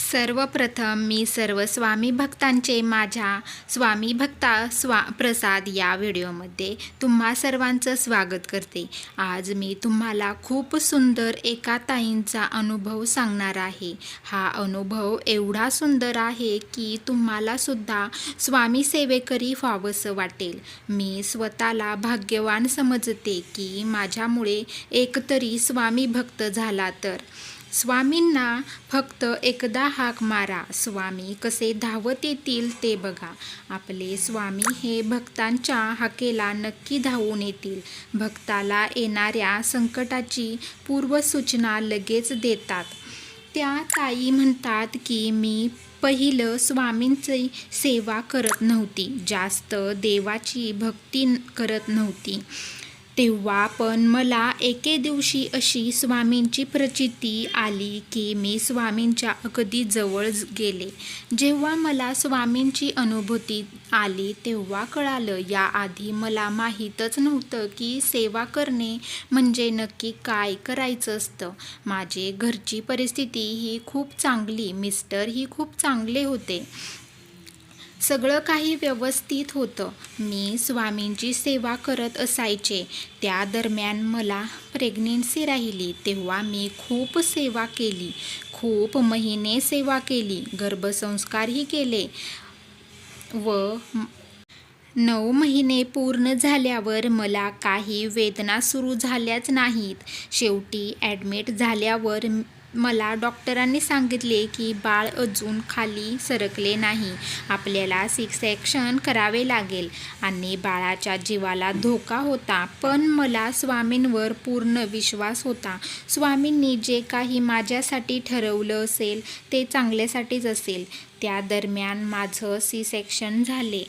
सर्वप्रथम मी सर्व स्वामी भक्तांचे माझ्या स्वामी भक्ता स्वा प्रसाद या व्हिडिओमध्ये तुम्हा सर्वांचं स्वागत करते. आज मी तुम्हाला खूप सुंदर एका ताईंचा अनुभव सांगणार आहे. हा अनुभव एवढा सुंदर आहे की तुम्हालासुद्धा स्वामी सेवेकरी व्हावंसं वाटेल. मी स्वतःला भाग्यवान समजते की माझ्यामुळे एकतरी स्वामी भक्त झाला तर. स्वामींना फक्त एकदा हाक मारा. स्वामी कसे धावत येतील ते बघा. आपले स्वामी हे भक्तांच्या हाकेला नक्की धावून येतील. भक्ताला येणाऱ्या संकटाची पूर्वसूचना लगेच देतात. त्या ताई म्हणतात की मी पहिलं स्वामींची सेवा करत नव्हती. जास्त देवाची भक्ती करत नव्हती. तेव्हा पण मला एके दिवशी अशी स्वामींची प्रचिती आली की मी स्वामींच्या अगदी जवळ गेले. जेव्हा मला स्वामींची अनुभूती आली तेव्हा कळालं याआधी मला माहीतच नव्हतं की सेवा करणे म्हणजे नक्की काय करायचं असतं. माझे घरची परिस्थिती ही खूप चांगली मिस्टर ही खूप चांगले होते. सगळं काही व्यवस्थित होतं. मी स्वामींची सेवा करत असायचे. त्या दरम्यान मला प्रेग्नेन्सी राहिली तेव्हा मी खूप सेवा केली. खूप महिने सेवा केली गर्भसंस्कारही केले. व नऊ महिने पूर्ण झाल्यावर मला काही वेदना सुरू झाल्याच नाहीत. शेवटी ॲडमिट झाल्यावर मला डॉक्टरांनी सांगितले की बाळ अजून खाली सरकले नाही. आपल्याला सिक्स ॲक्शन करावे लागेल. आणि बाळाच्या जीवाला धोका होता पण मला स्वामींवर पूर्ण विश्वास होता. स्वामींनी जे काही माझ्यासाठी ठरवलं असेल ते चांगल्यासाठीच असेल. त्या दरम्यान माझं सी सेक्शन झाले.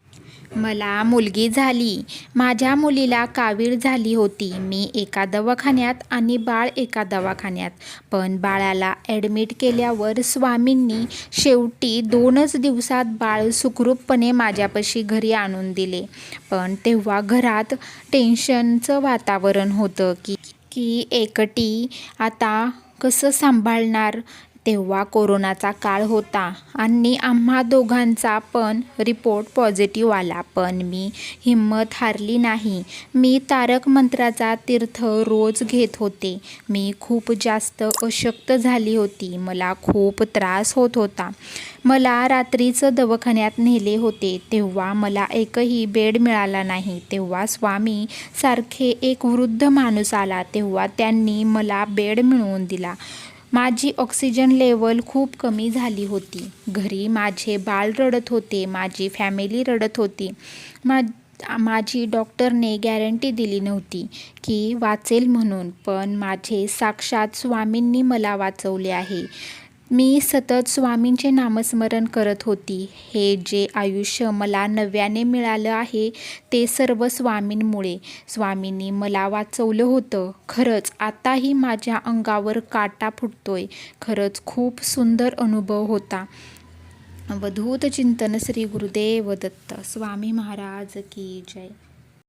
मला मुलगी झाली. माझ्या मुलीला कावीळ झाली होती. मी एका दवाखान्यात आणि बाळ एका दवाखान्यात. पण बाळाला ॲडमिट केल्यावर स्वामींनी शेवटी दोनच दिवसात बाळ सुखरूपपणे माझ्यापाशी घरी आणून दिले. पण तेव्हा घरात टेन्शनचं वातावरण होतं की की एकटी आता कसं सांभाळणार? तेव्हा कोरोनाचा काळ होता आणि आम्हा दोघांचा पण रिपोर्ट पॉझिटिव्ह आला. पण मी हिंमत हारली नाही. मी तारक मंत्राचा तीर्थ रोज घेत होते. मी खूप जास्त अशक्त झाली होती. मला खूप त्रास होत होता. मला रात्रीचं दवाखान्यात नेले होते. तेव्हा मला एकही बेड मिळाला नाही. तेव्हा स्वामी सारखे एक वृद्ध माणूस आला. तेव्हा त्यांनी मला बेड मिळवून दिला. माझी ऑक्सिजन लेवल खूप कमी झाली होती. घरी माझे बाळ रडत होते माझी फॅमिली रडत होती. मा माझी डॉक्टरने गॅरंटी दिली नव्हती की वाचेल म्हणून पण माझे साक्षात स्वामींनी मला वाचवले आहे. मी सतत स्वामींचे नामस्मरण करत होती. हे जे आयुष्य मला नव्याने मिळालं आहे ते सर्व स्वामींमुळे. स्वामींनी मला वाचवलं होतं. खरंच आताही माझ्या अंगावर काटा फुटतोय. खरंच खूप सुंदर अनुभव होता. अवधूत चिंतन श्री गुरुदेव दत्त. स्वामी महाराज की जय.